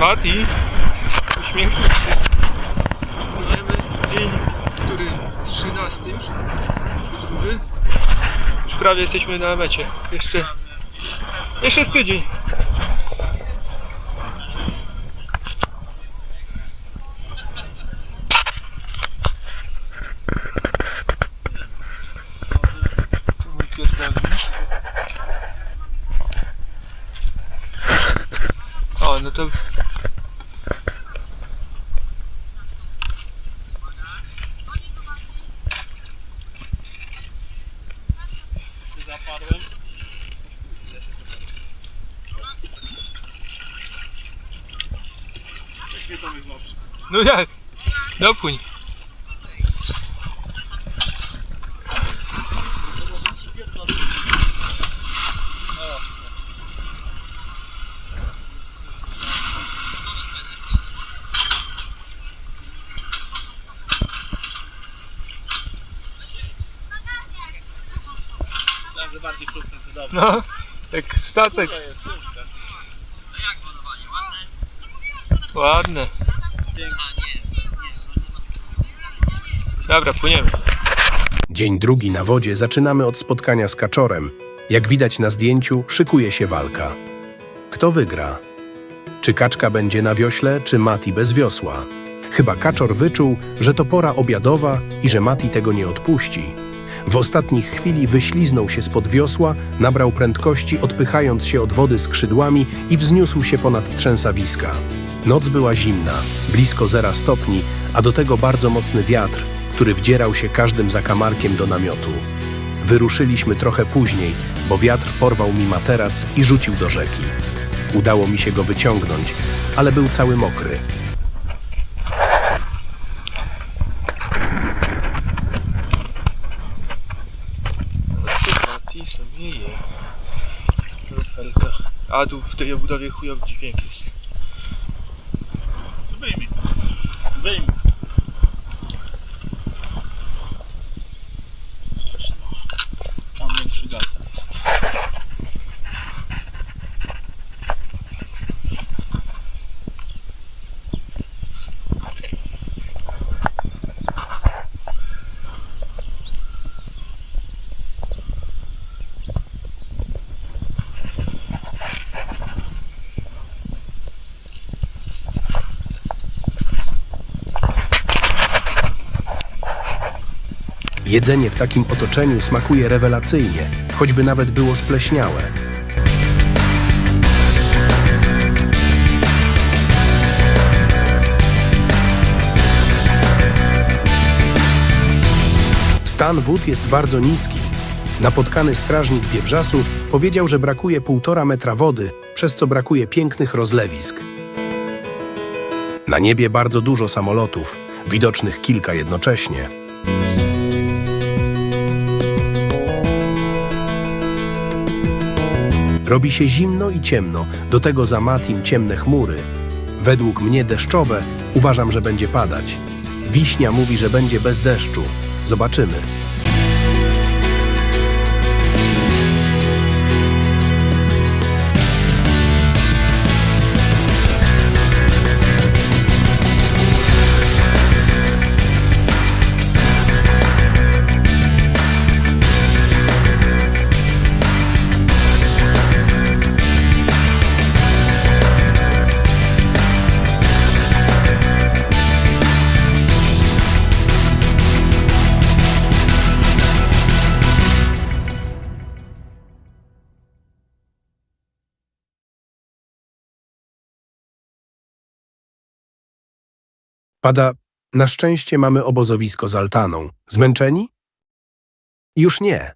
Pati, uśmiechnij się. Płyniemy dzień, który 13 już podróży. Już prawie jesteśmy na mecie. Jeszcze, jeszcze z tydzień. No. Mnie tam złapsz. No jak? Dopłyń. Myślałem, że bardziej krupny to dobrze. No, jak statek. To jest ciężka. Ładne. Dobra, płyniemy. Dzień drugi na wodzie zaczynamy od spotkania z kaczorem. Jak widać na zdjęciu, szykuje się walka. Kto wygra? Czy kaczka będzie na wiośle, czy Mati bez wiosła? Chyba kaczor wyczuł, że to pora obiadowa i że Mati tego nie odpuści. W ostatnich chwili wyśliznął się spod wiosła, nabrał prędkości, odpychając się od wody skrzydłami i wzniósł się ponad trzęsawiska. Noc była zimna, blisko zera stopni, a do tego bardzo mocny wiatr, który wdzierał się każdym zakamarkiem do namiotu. Wyruszyliśmy trochę później, bo wiatr porwał mi materac i rzucił do rzeki. Udało mi się go wyciągnąć, ale był cały mokry. Mati sobie je. Luferka. A tu w tej obudowie chujowy dźwięk jest. Wyjmij. Wyjmij. Jedzenie w takim otoczeniu smakuje rewelacyjnie, choćby nawet było spleśniałe. Stan wód jest bardzo niski. Napotkany strażnik Biebrzasu powiedział, że brakuje półtora metra wody, przez co brakuje pięknych rozlewisk. Na niebie bardzo dużo samolotów, widocznych kilka jednocześnie. Robi się zimno i ciemno, do tego za Matim ciemne chmury. Według mnie deszczowe, uważam, że będzie padać. Wiśnia mówi, że będzie bez deszczu. Zobaczymy. Pada, na szczęście mamy obozowisko z altaną. Zmęczeni? Już nie.